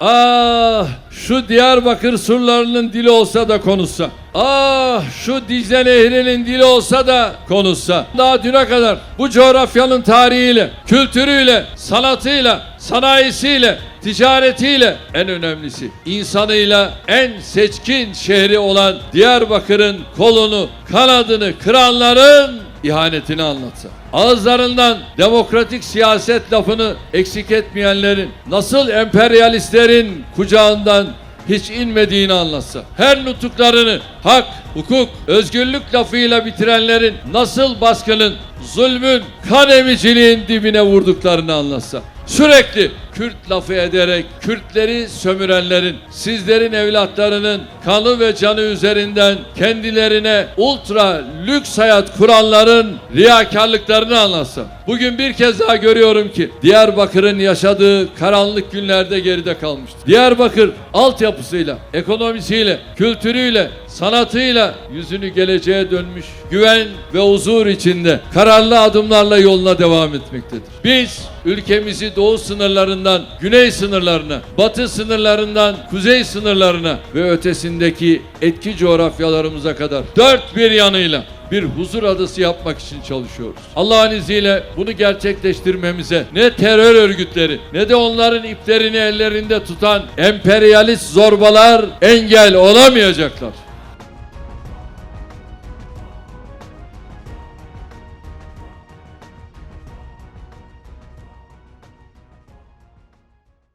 Ah şu Diyarbakır surlarının dili olsa da konuşsa. Ah şu Dicle Nehri'nin dili olsa da konuşsa. Daha düne kadar bu coğrafyanın tarihiyle, kültürüyle, sanatıyla, sanayisiyle, ticaretiyle en önemlisi insanıyla en seçkin şehri olan Diyarbakır'ın kolunu, kanadını kıranların ihanetini anlatsa. Ağızlarından demokratik siyaset lafını eksik etmeyenlerin nasıl emperyalistlerin kucağından hiç inmediğini anlatsa. Her nutuklarını hak, hukuk, özgürlük lafıyla bitirenlerin nasıl baskının, zulmün, kan emiciliğin dibine vurduklarını anlatsa. Sürekli Kürt lafı ederek Kürtleri sömürenlerin, sizlerin evlatlarının kanı ve canı üzerinden kendilerine ultra lüks hayat kuranların riyakarlıklarını anlatsa. Bugün bir kez daha görüyorum ki Diyarbakır'ın yaşadığı karanlık günlerde geride kalmıştır. Diyarbakır altyapısıyla, ekonomisiyle, kültürüyle, sanatıyla yüzünü geleceğe dönmüş, güven ve huzur içinde kararlı adımlarla yoluna devam etmektedir. Biz ülkemizi doğu sınırlarından güney sınırlarına, batı sınırlarından kuzey sınırlarına ve ötesindeki etki coğrafyalarımıza kadar dört bir yanıyla bir huzur adası yapmak için çalışıyoruz. Allah'ın izniyle bunu gerçekleştirmemize ne terör örgütleri ne de onların iplerini ellerinde tutan emperyalist zorbalar engel olamayacaklar.